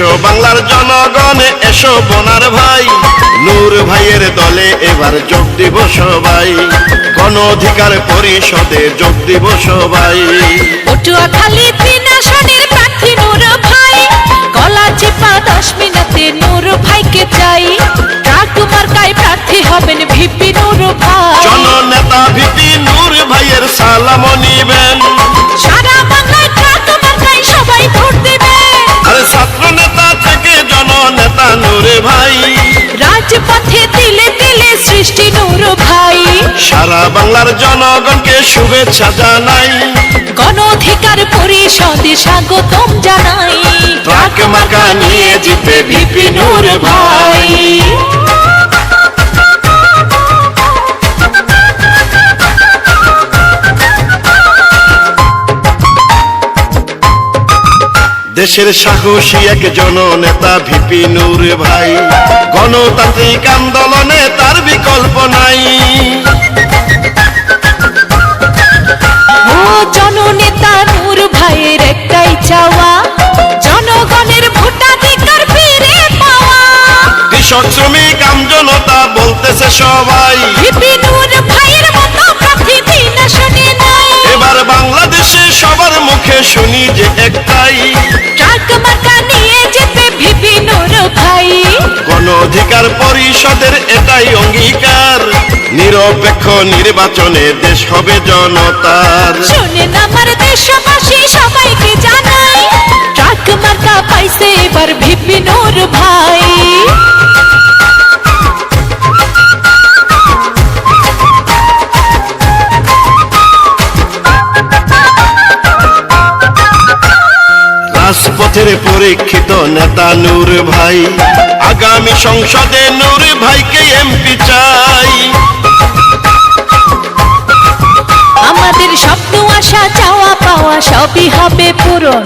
এসো বাংলার জনগণ এসো বোনার ভাই। নূর ভাইয়ের দলে এবার যোগ দিব সবাই। গণ অধিকার পরিষদে যোগ দিব সবাই। পটুয়াখালী তিন আসনের প্রার্থী নূর ভাই। গলা চেপা দশ মিনিটে নূর ভাইকে চাই। ট্রাক মার্কায় প্রার্থী হবেন ভিপি নূর ভাই। জননেতা ভিপি নূর ভাইয়ের সালাম নিবেন। নূর ভাই। রাজপথে দিলে দিলে সৃষ্টি নূর ভাই। সারা বাংলার জনগণকে শুভেচ্ছা জানাই। গণ অধিকার পরিষদে স্বাগতম জানাই। ট্রাক দেশের সাহসী এক জননেতা ভিপি নূর ভাই। গণতান্ত্রিক আন্দোলনে তার বিকল্প নাই। জননেতা নূর ভাইয়ের একটাই চাওয়া জনগণের ভোটাধিকার ফিরে পাওয়া। কৃষক শ্রমিক আমজনতা বলতেছে সবাই। ভিপি নূর ভাইয়ের মতো প্রার্থী তিন আসনে নাই। এবার বাংলাদেশে সবার মুখে শুনি যে একটাই। পরিষদের এটাই অঙ্গীকার। নিরপেক্ষ নির্বাচনে দেশ হবে জনতার। শুনেন আমার দেশবাসী সবাইকে জানাই ট্রাক মার্কা পাইছে এবার ভাই। রাজপথের পরীক্ষিত নেতা নূর ভাই। আগামী সংসদে নূর ভাইকে এমপি চাই। আমাদের স্বপ্ন আশা চাওয়া পাওয়া সবই হবে পূরণ।